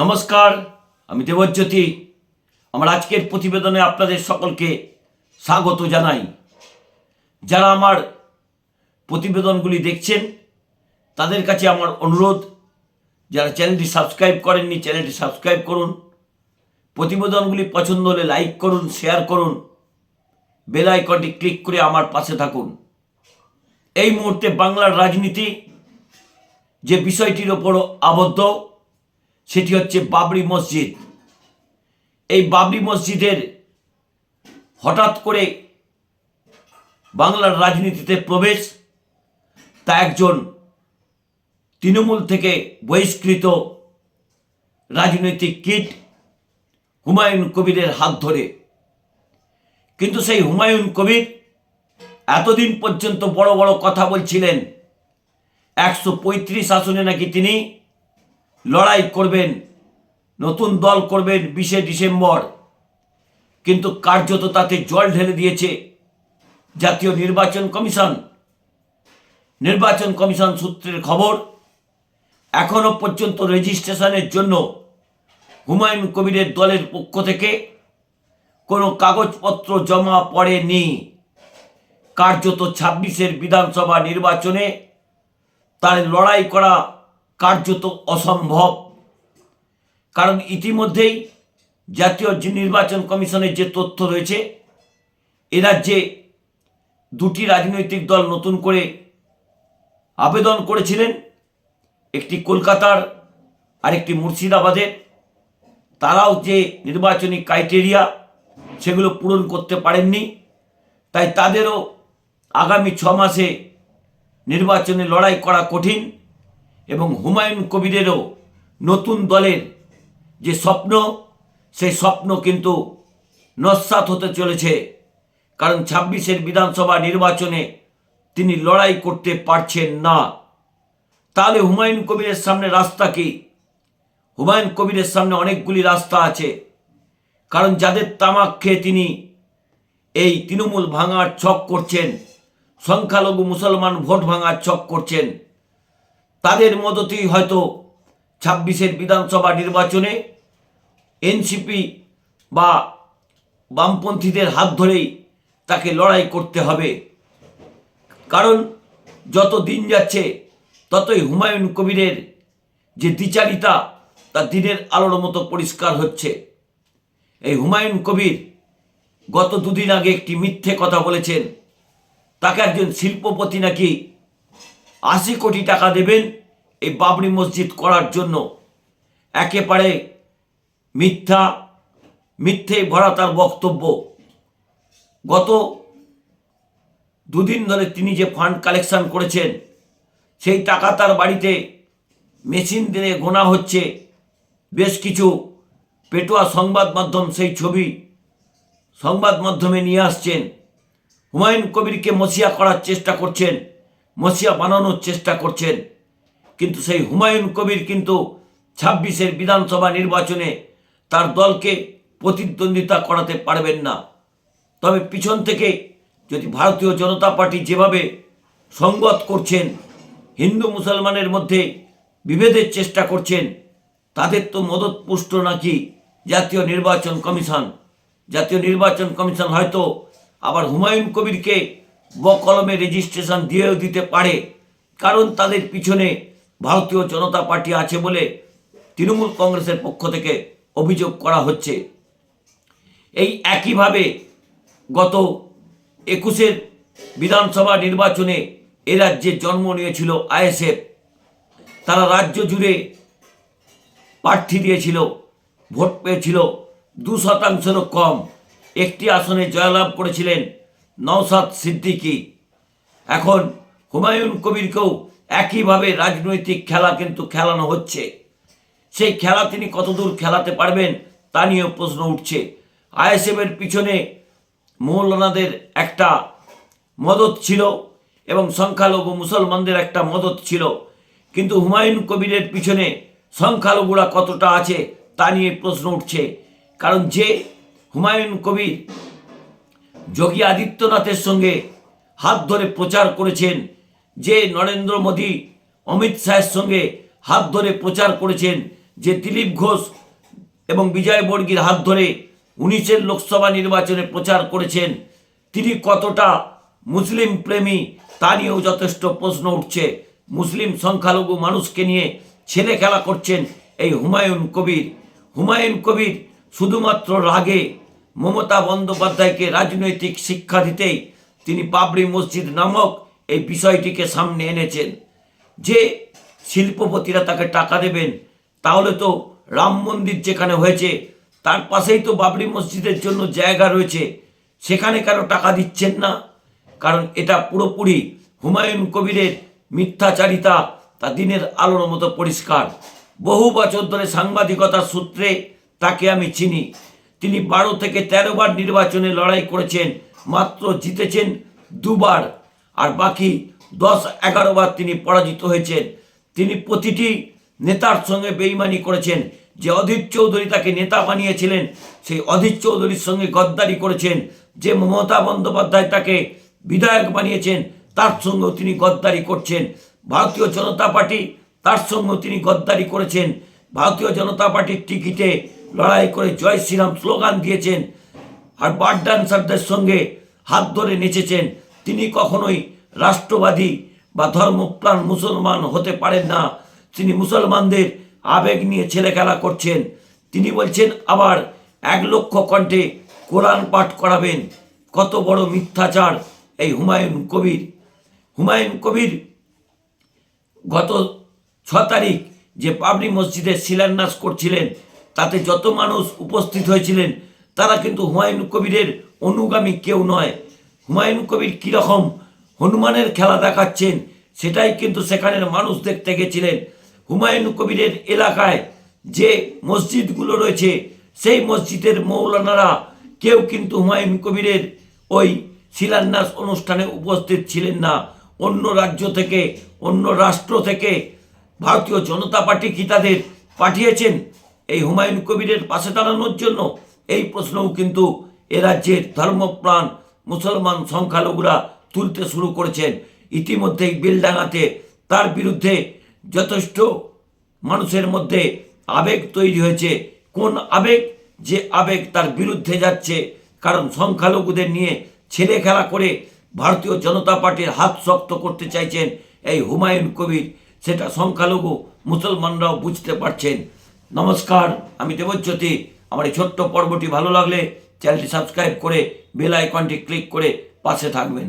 নমস্কার, আমি দেবজ্যোতি। আমার আজকের প্রতিবেদনে আপনাদের সকলকে স্বাগত জানাই। যারা আমার প্রতিবেদনগুলি দেখছেন, তাদের কাছে আমার অনুরোধ, যারা চ্যানেলটি সাবস্ক্রাইব করেননি, চ্যানেলটি সাবস্ক্রাইব করুন। প্রতিবেদনগুলি পছন্দ হলে লাইক করুন, শেয়ার করুন। বেল আইকনটি ক্লিক করে আমার পাশে থাকুন। এই মুহূর্তে বাংলার রাজনীতি যে বিষয়টির ওপর আবদ্ধ সেটি হচ্ছে বাবরি মসজিদ। এই বাবরি মসজিদের হঠাৎ করে বাংলার রাজনীতিতে প্রবেশ, তা একজন তৃণমূল থেকে বহিষ্কৃত রাজনৈতিক কিট হুমায়ুন কবিরের হাত ধরে। কিন্তু সেই হুমায়ুন কবির এতদিন পর্যন্ত বড় বড় কথা বলছিলেন। একশো পঁয়ত্রিশ আসনে নাকি তিনি লড়াই করবেন, নতুন দল করবেন বিশে ডিসেম্বর। কিন্তু কার্যত তাতে জল ঢেলে দিয়েছে জাতীয় নির্বাচন কমিশন। নির্বাচন কমিশন সূত্রের খবর, এখনও পর্যন্ত রেজিস্ট্রেশনের জন্য হুমায়ুন কবিরের দলের পক্ষ থেকে কোনো কাগজপত্র জমা পড়েনি। কার্যত ছাব্বিশের বিধানসভা নির্বাচনে তার লড়াই করা কার্যত অসম্ভব। কারণ ইতিমধ্যেই জাতীয় নির্বাচন কমিশনের যে তথ্য রয়েছে, এ রাজ্যে দুটি রাজনৈতিক দল নতুন করে আবেদন করেছিলেন। একটি কলকাতার, আরেকটি মুর্শিদাবাদের। তারাও যে নির্বাচনী ক্রাইটেরিয়া, সেগুলো পূরণ করতে পারেননি। তাই তাদেরও আগামী ছ মাসে নির্বাচনে লড়াই করা কঠিন। এবং হুমায়ুন কবিরেরও নতুন দলের যে স্বপ্ন, সেই স্বপ্ন কিন্তু নস্বাত হতে চলেছে। কারণ ছাব্বিশের বিধানসভা নির্বাচনে তিনি লড়াই করতে পারছেন না। তাহলে হুমায়ুন কবিরের সামনে রাস্তা কি? হুমায়ুন কবিরের সামনে অনেকগুলি রাস্তা আছে। কারণ যাদের তামাক খেয়ে তিনি এই তৃণমূল ভাঙার ছক করছেন, সংখ্যালঘু মুসলমান ভোট ভাঙার ছক করছেন তাদের মদতেই হয়তো ছাব্বিশের বিধানসভা নির্বাচনে এনসিপি বা বামপন্থীদের হাত ধরেই তাকে লড়াই করতে হবে। কারণ যত দিন যাচ্ছে, ততই হুমায়ুন কবিরের যে দ্বিচারিতা, তা দিনের আলোর মতো পরিষ্কার হচ্ছে। এই হুমায়ুন কবির গত দুদিন আগে একটি মিথ্যে কথা বলেছেন। তাকে একজন শিল্পপতি নাকি আশি কোটি টাকা দেবেন এই বাবরি মসজিদ করার জন্য। একেবারে মিথ্যা মিথ্যে ভরা তার বক্তব্য। গত দুদিন ধরে তিনি যে ফান্ড কালেকশন করেছেন, সেই টাকা তার বাড়িতে মেশিন দিয়ে গোনা হচ্ছে। বেশ কিছু পেটোয়া সংবাদ মাধ্যম সেই ছবি সংবাদ মাধ্যমে নিয়ে আসছেন। হুমায়ুন কবিরকে মসিয়া করার চেষ্টা করছেন। মসিয়া বানানোর চেষ্টা করছেন। কিন্তু সেই হুমায়ুন কবির কিন্তু ছাব্বিশের বিধানসভা নির্বাচনে তার দলকে প্রতিদ্বন্দ্বিতা করাতে পারবেন না। তবে পিছন থেকে যদি ভারতীয় জনতা পার্টি যেভাবে সঙ্গত করছেন, হিন্দু মুসলমানের মধ্যে বিভেদের চেষ্টা করছেন, তাদের তো মদত পুষ্ট নাকি জাতীয় নির্বাচন কমিশন? জাতীয় নির্বাচন কমিশন হয়তো আবার হুমায়ুন কবিরকে বকলমে রেজিস্ট্রেশন দিয়েও দিতে পারে। কারণ তাদের পিছনে ভারতীয় জনতা পার্টি আছে বলে তৃণমূল কংগ্রেসের পক্ষ থেকে অভিযোগ করা হচ্ছে। এই একইভাবে গত একুশের বিধানসভা নির্বাচনে এ রাজ্যে জন্ম নিয়েছিল আইএসএফ। তারা রাজ্য জুড়ে প্রার্থী দিয়েছিল, ভোট পেয়েছিল, দু শতাংশেরও কম। একটি আসনে জয়লাভ করেছিলেন নওসাদ সিদ্দিকি। এখন হুমায়ুন কবিরকেও একইভাবে রাজনৈতিক খেলা কিন্তু খেলানো হচ্ছে। সেই খেলা তিনি কতদূর খেলাতে পারবেন তা নিয়েও প্রশ্ন উঠছে। আইএসএফের পিছনে মৌলানাদের একটা মদত ছিল এবং সংখ্যালঘু মুসলমানদের একটা মদত ছিল। কিন্তু হুমায়ুন কবিরের পিছনে সংখ্যালঘুরা কতটা আছে তা নিয়ে প্রশ্ন উঠছে। কারণ যে হুমায়ুন কবির যোগী আদিত্যনাথের সঙ্গে হাত ধরে প্রচার করেছেন যে নরেন্দ্র মোদী, অমিত শাহের সঙ্গে হাত ধরে প্রচার করেছেন যে দিলীপ ঘোষ এবং বিজয় বর্গীর হাত ধরে উনিশের লোকসভা নির্বাচনে প্রচার করেছেন। তিনি কতটা মুসলিম প্রেমী তা নিয়েও যথেষ্ট প্রশ্ন উঠছে। মুসলিম সংখ্যালঘু মানুষকে নিয়ে ছেলে খেলা করছেন এই হুমায়ুন কবির। হুমায়ুন কবির শুধুমাত্র রাগে মমতা বন্দ্যোপাধ্যায়কে রাজনৈতিক শিক্ষা দিতেই তিনি বাবরি মসজিদ নামক এই বিষয়টিকে সামনে এনেছেন। যে শিল্পপতিরা তাকে টাকা দেবেন, তাহলে তো রাম মন্দির যেখানে হয়েছে, তার পাশেই তো বাবরি মসজিদের জন্য জায়গা রয়েছে, সেখানে কেন টাকা দিচ্ছেন না? কারণ এটা পুরোপুরি হুমায়ুন কবিরের মিথ্যাচারিতা, তা দিনের আলোর মতো পরিষ্কার। বহু বছর ধরে সাংবাদিকতার সূত্রে তাকে আমি চিনি। তিনি বারো থেকে তেরো বার নির্বাচনে লড়াই করেছেন, মাত্র জিতেছেন দুবার। আর বাকি দশ এগারো বার তিনি পরাজিত হয়েছেন। তিনি প্রতিটি নেতার সঙ্গে বেইমানি করেছেন। যে অধীর চৌধুরী তাকে নেতা বানিয়েছিলেন, সেই অধীর চৌধুরীর সঙ্গে গদ্দারি করেছেন। যে মমতা বন্দ্যোপাধ্যায় তাকে বিধায়ক বানিয়েছেন, তার সঙ্গেও তিনি গদ্দারি করছেন। ভারতীয় জনতা পার্টি তার সঙ্গেও তিনি গদ্দারি করেছেন। ভারতীয় জনতা পার্টির টিকিটে লড়াই করে জয় শ্রীরাম স্লোগান দিয়েছেন আর বার ডান্সারদের সঙ্গে হাত ধরে নেচেছেন। তিনি কখনোই রাষ্ট্রবাদী বা ধর্মপ্রাণ মুসলমান হতে পারেন না। তিনি মুসলমানদের আবেগ নিয়ে ছেলে খেলা করছেন। তিনি বলছেন আবার এক লক্ষ কণ্ঠে কোরআন পাঠ করাবেন। কত বড় মিথ্যাচার এই হুমায়ুন কবির। হুমায়ুন কবির গত ছ তারিখ যে পাবলি মসজিদে শিলান্যাস করছিলেন তাতে যত মানুষ উপস্থিত হয়েছিলেন, তারা কিন্তু হুমায়ুন কবিরের অনুগামী কেউ নয়। হুমায়ুন কবির কীরকম হনুমানের খেলা দেখাচ্ছেন, সেটাই কিন্তু সেখানের মানুষ দেখতে গেছিলেন। হুমায়ুন কবিরের এলাকায় যে মসজিদগুলো রয়েছে, সেই মসজিদের মৌলানারা কেউ কিন্তু হুমায়ুন কবিরের ওই শিলান্যাস অনুষ্ঠানে উপস্থিত ছিলেন না। অন্য রাজ্য থেকে, অন্য রাষ্ট্র থেকে ভারতীয় জনতা পার্টি কি তাদের পাঠিয়েছেন? এই হুমায়ুন কবিরের পাশে দাঁড়ানোর জন্য এই প্রশ্নও কিন্তু এ রাজ্যের ধর্মপ্রাণ মুসলমান সংখ্যালঘুরা তুলতে শুরু করেছেন। ইতিমধ্যেই বেলডাঙাতে তার বিরুদ্ধে যথেষ্ট মানুষের মধ্যে আবেগ তৈরি হয়েছে। কোন আবেগ? যে আবেগ তার বিরুদ্ধে যাচ্ছে। কারণ সংখ্যালঘুদের নিয়ে ছেলে খেলা করে ভারতীয় জনতা পার্টির হাত শক্ত করতে চাইছেন এই হুমায়ুন কবির। সেটা সংখ্যালঘু মুসলমানরাও বুঝতে পারছেন। নমস্কার, আমি দেবজ্যোতি। আমার এই ছোট্ট পর্বটি ভালো লাগলে চ্যানেলটি সাবস্ক্রাইব করে বেল আইকনটি ক্লিক করে পাশে থাকবেন।